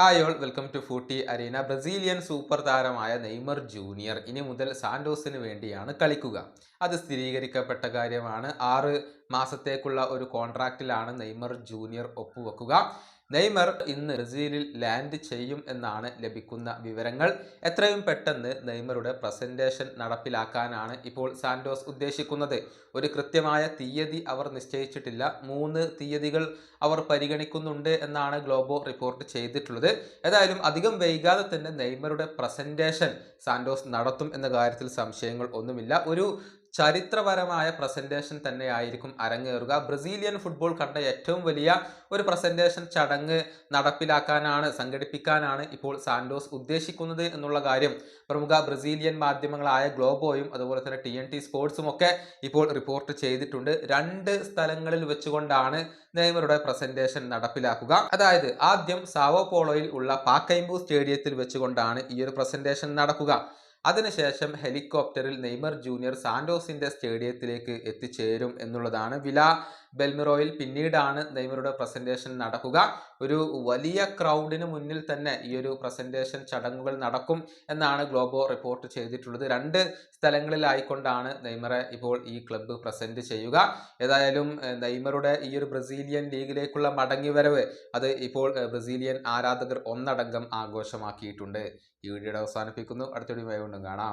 Hi all welcome to footy arena Brazilian super താരമായ Neymar junior ഇനി മുതൽ സാന്റോസിന് വേണ്ടിയാണ് കളിക്കുക. അത് സ്ഥിരീകരിക്കപ്പെട്ട കാര്യമാണ്. ആറ് മാസത്തേക്കുള്ള ഒരു കോൺട്രാക്റ്റിലാണ് നെയ്മർ ജൂനിയർ ഒപ്പുവെക്കുക. നെയ്മർ ഇന്ന് ബ്രസീലിൽ ലാൻഡ് ചെയ്യും എന്നാണ് ലഭിക്കുന്ന വിവരങ്ങൾ. എത്രയും പെട്ടെന്ന് നെയ്മറുടെ പ്രസന്റേഷൻ നടപ്പിലാക്കാനാണ് ഇപ്പോൾ സാന്റോസ് ഉദ്ദേശിക്കുന്നത്. ഒരു കൃത്യമായ തീയതി അവർ നിശ്ചയിച്ചിട്ടില്ല. മൂന്ന് തീയതികൾ അവർ പരിഗണിക്കുന്നുണ്ട് എന്നാണ് ഗ്ലോബോ റിപ്പോർട്ട് ചെയ്തിട്ടുള്ളത്. ഏതായാലും അധികം വൈകാതെ തന്നെ നെയ്മറുടെ പ്രസന്റേഷൻ സാന്റോസ് നടത്തും എന്ന കാര്യത്തിൽ സംശയങ്ങൾ ഒന്നുമില്ല. ഒരു ചരിത്രപരമായ പ്രസന്റേഷൻ തന്നെയായിരിക്കും അരങ്ങേറുക. ബ്രസീലിയൻ ഫുട്ബോൾ കണ്ട ഏറ്റവും വലിയ ഒരു പ്രസന്റേഷൻ ചടങ്ങ് നടപ്പിലാക്കാനാണ് സംഘടിപ്പിക്കാനാണ് ഇപ്പോൾ സാന്റോസ് ഉദ്ദേശിക്കുന്നത് എന്നുള്ള കാര്യം പ്രമുഖ ബ്രസീലിയൻ മാധ്യമങ്ങളായ ഗ്ലോബോയും അതുപോലെ തന്നെ ടി എൻ ടി സ്പോർട്സും ഒക്കെ ഇപ്പോൾ റിപ്പോർട്ട് ചെയ്തിട്ടുണ്ട്. രണ്ട് സ്ഥലങ്ങളിൽ വെച്ചുകൊണ്ടാണ് നെയ്മറുടെ പ്രസന്റേഷൻ നടപ്പിലാക്കുക. അതായത് ആദ്യം സാവോ പോളോയിൽ ഉള്ള പാക്കൈംബു സ്റ്റേഡിയത്തിൽ വെച്ചുകൊണ്ടാണ് ഈ ഒരു പ്രസന്റേഷൻ നടക്കുക. അതിനുശേഷം ഹെലികോപ്റ്ററിൽ നെയ്മർ ജൂനിയർ സാന്റോസിന്റെ സ്റ്റേഡിയത്തിലേക്ക് എത്തിച്ചേരും എന്നുള്ളതാണ് വില. ബെൽമിറോയിൽ പിന്നീടാണ് നെയ്മറുടെ പ്രസന്റേഷൻ നടക്കുക. ഒരു വലിയ ക്രൗഡിന് മുന്നിൽ തന്നെ ഈ ഒരു പ്രസന്റേഷൻ ചടങ്ങുകൾ നടക്കും എന്നാണ് ഗ്ലോബോ റിപ്പോർട്ട് ചെയ്തിട്ടുള്ളത്. രണ്ട് സ്ഥലങ്ങളിലായിക്കൊണ്ടാണ് നെയ്മറെ ഇപ്പോൾ ഈ ക്ലബ്ബ് പ്രസന്റ് ചെയ്യുക. ഏതായാലും നെയ്മറുടെ ഈ ഒരു ബ്രസീലിയൻ ലീഗിലേക്കുള്ള മടങ്ങിവരവ് അത് ഇപ്പോൾ ബ്രസീലിയൻ ആരാധകർ ഒന്നടങ്കം ആഘോഷമാക്കിയിട്ടുണ്ട്. ഈ വീഡിയോയുടെ അവസാനിപ്പിക്കുന്നു. അടുത്തൊരു വേഗം കാണാം.